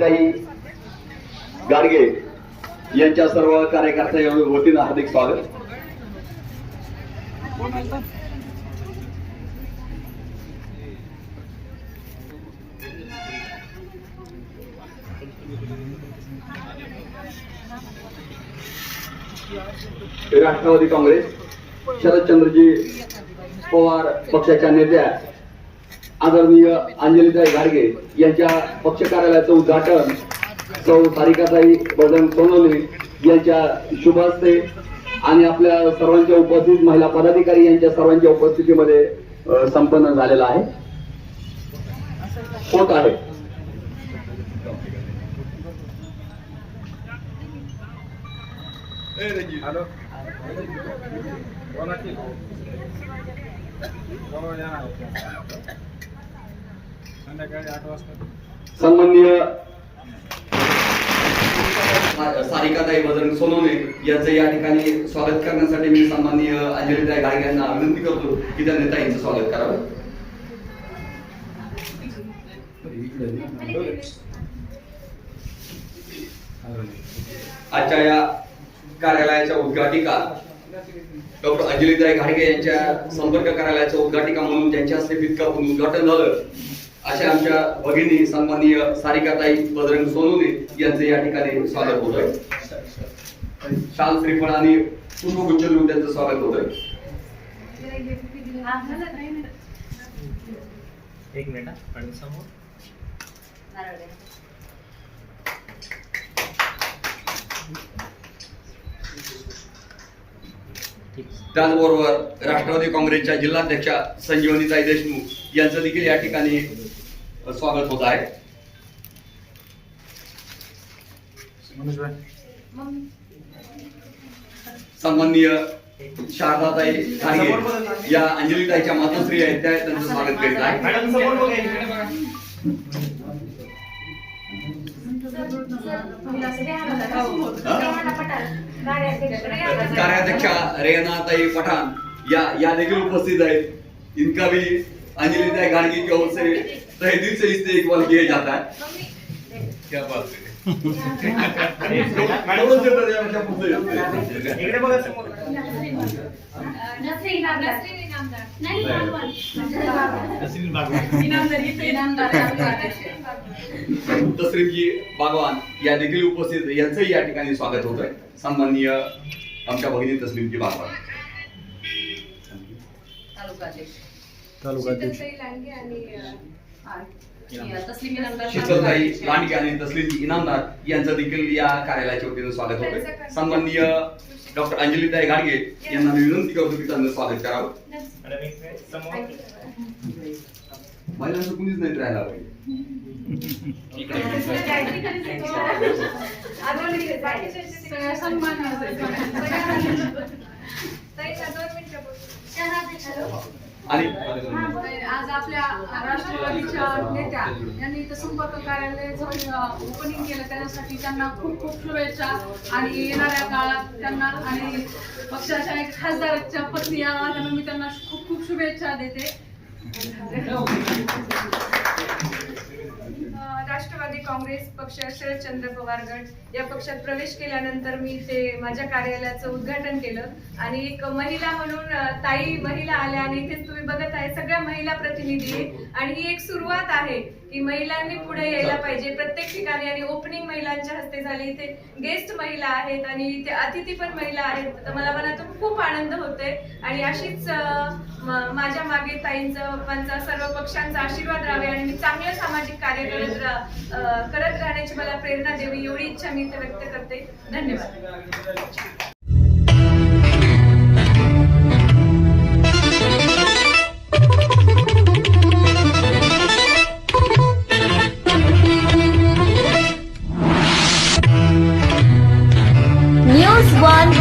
ताई गाडगे यांच्या सर्व कार्यकर्त्या वतीनं हार्दिक स्वागत. राष्ट्रवादी काँग्रेस शरदचंद्रजी पवार पक्षाच्या नेत्या आदरणीय अंजलीताई गाडगे यांच्या पक्ष कार्यालयाचं उद्घाटन सौ सारिकाताई बजरंग सोनवणे यांच्या शुभ हस्ते आणि आपल्या सर्वांच्या उपस्थित महिला पदाधिकारी यांच्या सर्वांच्या उपस्थितीमध्ये संपन्न झालेला आहे. होत आहे हॅलो बोला की हो येणार संध्याकाळी आठ वाजता. सन्माननीय सारिकाताई बजरंग सोनवणे यांचं या ठिकाणी स्वागत करण्यासाठी मी सन्माननीय अंजलीताई गाडगे यांना विनंती करतो की त्या नेताईंचं स्वागत करावं. आजच्या या कार्यालयाच्या उद्घाटिका डॉक्टर अंजलीताई घाडगे यांच्या संपर्क कार्यालयाच्या उद्घाटिका म्हणून त्यांच्या हस्ते फितकापून उद्घाटन झालं. अशा आमच्या भगिनी सन्माननीय सारिकाताई बजरंग सोनवणे यांचं या ठिकाणी स्वागत होत आहे शाल श्रीफळ आणि पुष्पगुच्छ देऊन त्यांचं स्वागत होत आहे एक मिनिट. आणि समोर. त्याचबरोबर राष्ट्रवादी काँग्रेसच्या जिल्हाध्यक्षा संजीवनीताई देशमुख यांचं देखील या ठिकाणी स्वागत होत आहे सन्माननीय शारदाताई घाडगे या अंजलीताईच्या मातोश्री आहेत त्या त्यांचं स्वागत करीत आहे. मॅडम समोर बघा इकडे. कार्याध्यक्षा रेनाताई पठाण या या देखील उपस्थित आहेत. इनका भी अंजलिताई गाड़गी की ओर से तहे दिल से इससे इकबाल किया जाता है क्या बात है हा. तसरीफजी बागवान. या देखील उपस्थित यांचंही या ठिकाणी स्वागत होत आहे सन्माननीय आमच्या भगिनी तस्लीमजी बागवान. शीतलताई लांडगे आणि तस्लीमजी इनामदार यांचं देखील या कार्यालयाच्या वतीनं स्वागत होत सन्माननीय डॉक्टर अंजलीताई गाडगे यांना मी विनंती करतो की त्यांचं स्वागत करावं. महिलांचं कुणीच नाही राहायला पाहिजे आणि आज आपल्या राष्ट्रवादीच्या नेत्या यांनी इथं संपर्क कार्यालय ओपनिंग केलं. त्यासाठी त्यांना खूप खूप शुभेच्छा. आणि येणाऱ्या काळात त्यांना आणि पक्षाच्या एक खासदाराच्या पत्नी या नात्यानं मी त्यांना खूप खूप शुभेच्छा देते. राष्ट्रवादी काँग्रेस पक्ष शरदचंद्र पवार गट या पक्षात प्रवेश केल्यानंतर मी ते माझ्या कार्यालयाचं उद्घाटन केलं. आणि एक महिला म्हणून ताई महिला आल्या आणि इथे तुम्ही बघत आहे सगळ्या महिला प्रतिनिधी. आणि ही एक सुरुवात आहे. की महिलांनी पुढे यायला पाहिजे. प्रत्येक ठिकाणी आणि ओपनिंग महिलांच्या हस्ते झाली. इथे गेस्ट महिला आहेत आणि इथे अतिथी पण महिला आहेत. तर मला मनातून खूप आनंद होतोय. आणि अशीच माझ्या मागे ताईंचं पप्पांचा सर्व पक्षांचा आशीर्वाद राहावे आणि मी चांगलं सामाजिक कार्य करत करत राहण्याची मला प्रेरणा देवी एवढी इच्छा मी इथे व्यक्त करते. धन्यवाद.